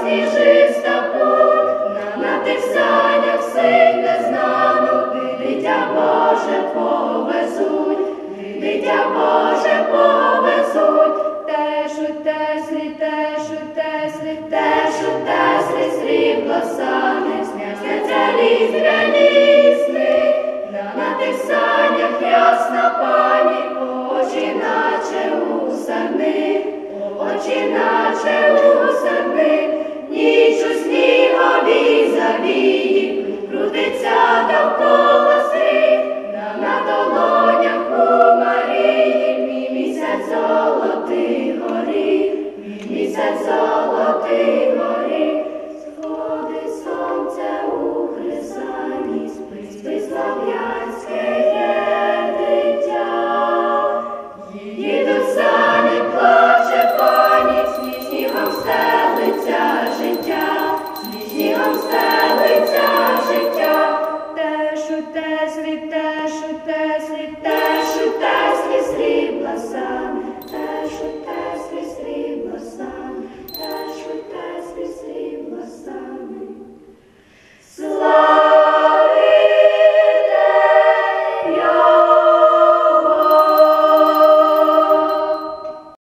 сніжиста путь, на, тих санях синь незнану, дитя Боже, дитя Боже, повезуть, тешу, теслі, тешу, теслі, тешу, теслі, срібло сани, зняття різряні, на тих ясна пані, очі наче у сани, очі наче у сани, ніч у сніговій завії. aceptar.